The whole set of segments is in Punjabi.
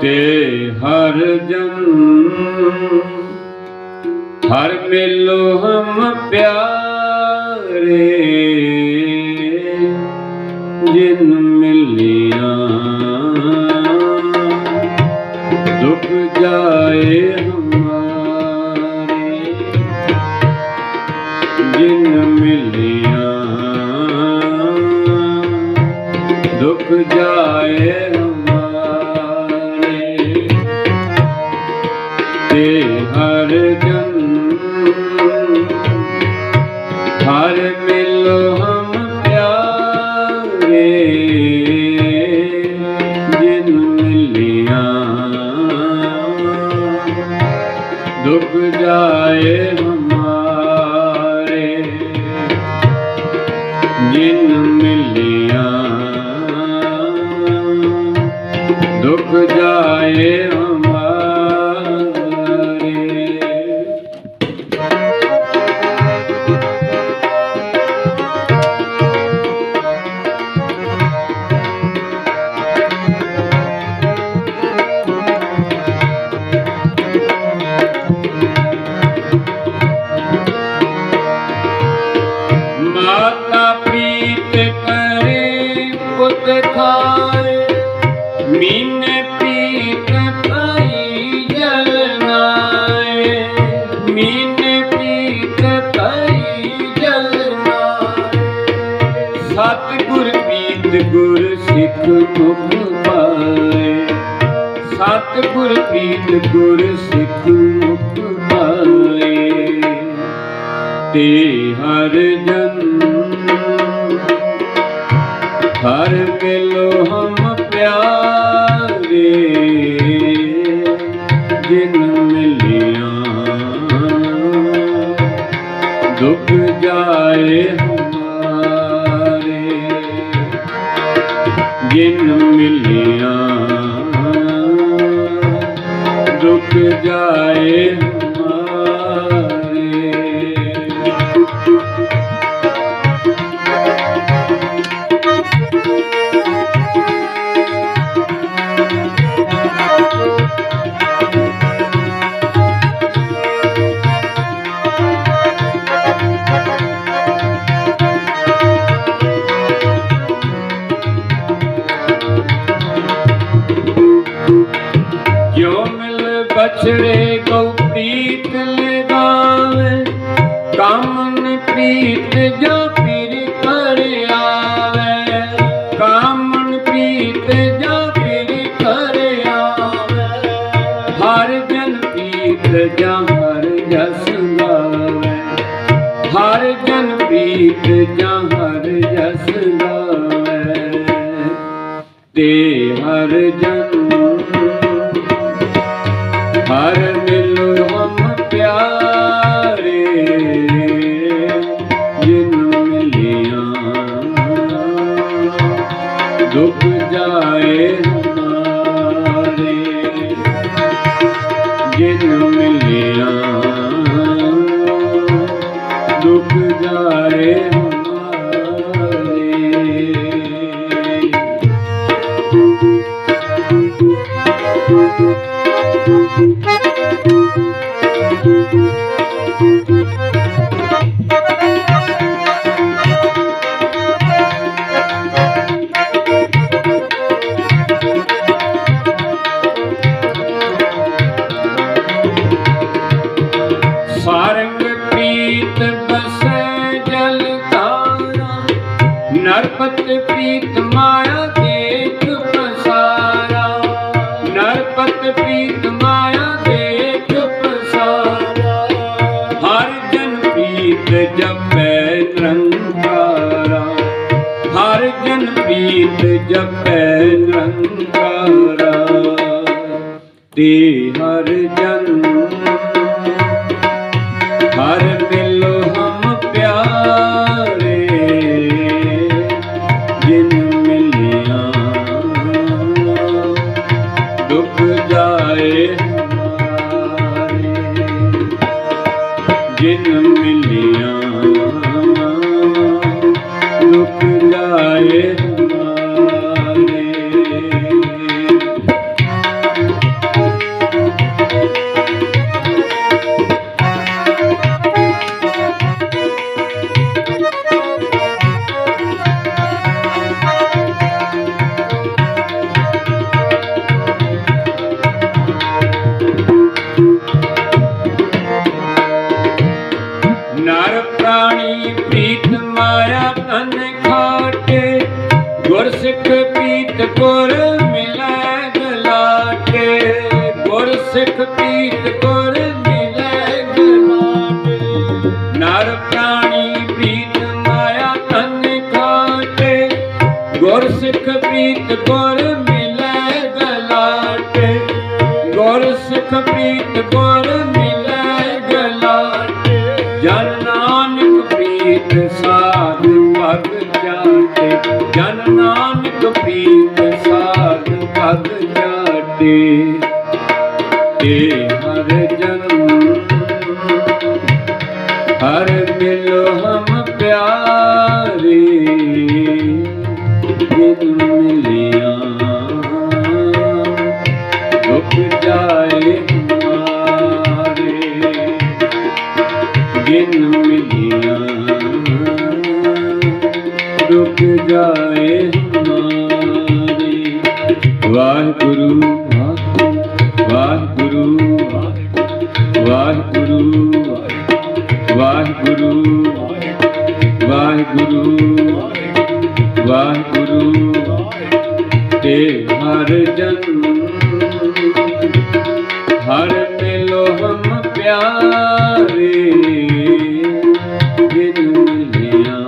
ਤੇ ਹਰ ਜਨ, ਹਰ ਮਿਲੋ ਹਮ ਪਿਆਰੇ, ਜਿਨ ਮਿਲਿਆ। ਦੁਖ ਜਾਏ ਹਮਾਰੇ, ਜਿਨ ਮਿਲਿਆ। ਦੁਖ ਜਾਏ ਮਿਲਿਆ। ਦੁੱਖ ਜਾਏ ਹਮਾਰੇ। ਗੁਰ ਸਿੱਖ ਮੁਖ ਪਾਏ ਸਤਿਗੁਰ ਪ੍ਰੀਤ ਗੁਰ ਸਿੱਖ ਮੁਖ ਪਾਏ ਤੇ ਹਰ ਜਨ ਹਰ ਮਿਲੋ ਹਮ ਪਿਆਰੇ। ਜਿਨ ਮਿਲਿਆ, ਦੁਖ ਜਾਏ ਮਿਲਿਆ। ਦੁਖ ਜਾਏ ਹਮਾਰੇ ਬਛੜੇ ਕੋ ਪ੍ਰੀਤ ਲਗਾਵੇ ਕਾਮਨ ਪ੍ਰੀਤ ਜੋ ਪੀਰ ਕਰ ਆਵੇ। ਕਾਮਨ ਪ੍ਰੀਤ ਜੋ ਪੀਰ ਕਰ ਆਵੇ। ਹਰ ਜਨ ਪ੍ਰੀਤ ਜਾਂ ਹਰ ਜਸ ਗਾਵੇ। ਹਰ ਜਨ ਪ੍ਰੀਤ ਜਾਂ ਹਰ ਜਸ ਗਾਵੇ। ਤੇ ਹਰ ਜਨ ਹਰ ਮਿਲੋ ਹਮ ਪਿਆਰੇ ਜਿਨ ਮਿਲਿਆ। ਦੁੱਖ ਜਾਏ ਨਰਪਤ ਪ੍ਰੀਤ ਮਾਇਆ ਦੇਖ ਪਸਾਰਾ ਨਰਪਤ ਪ੍ਰੀਤ ਮਾਇਆ ਦੇਖ ਪਸਾਰਾ ਹਰ ਜਨ ਪ੍ਰੀਤ ਜਪੈ ਨਿਰੰਕਾਰਾ ਹਰ ਜਨ ਪ੍ਰੀਤ ਜਪੈ ਨਿਰੰਕਾਰਾ ਤੇ ਹਰ ਜਨ ਹਰ ਮਿਲੋ ਜਿਨ ਮਿਲਿਆ ਦੁਖ ਜਾਏ ਸਿੱਖ ਪੀਤ ਗੁਰ ਮਿਲੈ ਗਲਾਟੇ ਨਰ ਪ੍ਰਾਣੀ ਪ੍ਰੀਤ ਮਾਇਆ ਤਨ ਖਾਟੇ ਗੁਰ ਸਿੱਖ ਪ੍ਰੀਤ ਗੁਰ ਮਿਲੈ ਗਲਾਟੇ। ਗੁਰ ਸਿੱਖ ਪ੍ਰੀਤ ਗੁਰ ਮਿਲੈ ਗਲਾਟੇ। ਜਨ ਨਾਨਕ ਪ੍ਰੀਤ ਸਾਧ ਭਗਤ ਜਾਟੇ। ਜਨ ਨਾਨਕ ਪ੍ਰੀਤ ਸਾਧ ਪਗ ਜਾਟੇ। ਤੇ ਹਰ ਜਨਮ ਹਰ ਮਿਲੋ ਹਮ ਪਿਆਰੇ ਜਿਨ ਮਿਲਿਆ। ਦੁਖ ਜਾਏ ਹਮਾਰੇ ਜਿਨ ਮਿਲਿਆ। ਦੁਖ ਜਾਏ ਹਮਾਰੇ। ਵਾਹਿਗੁਰੂ ਵਾਹਿਗੁਰੂ ਵਾਹਿਗੁਰੂ ਤੇ ਹਰ ਜਨ। ਹਰ ਮਿਲੋ ਹਮ ਪਿਆਰੇ ਜਿਨ ਮਿਲਿਆ।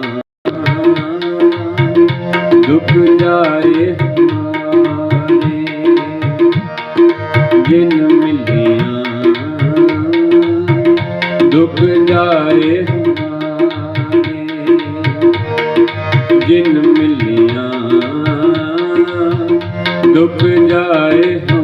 ਦੁਖ ਜਾਏ ਜਿਨ ਮਿਲੀਆਂ ਦੁੱਖ ਜਾਏ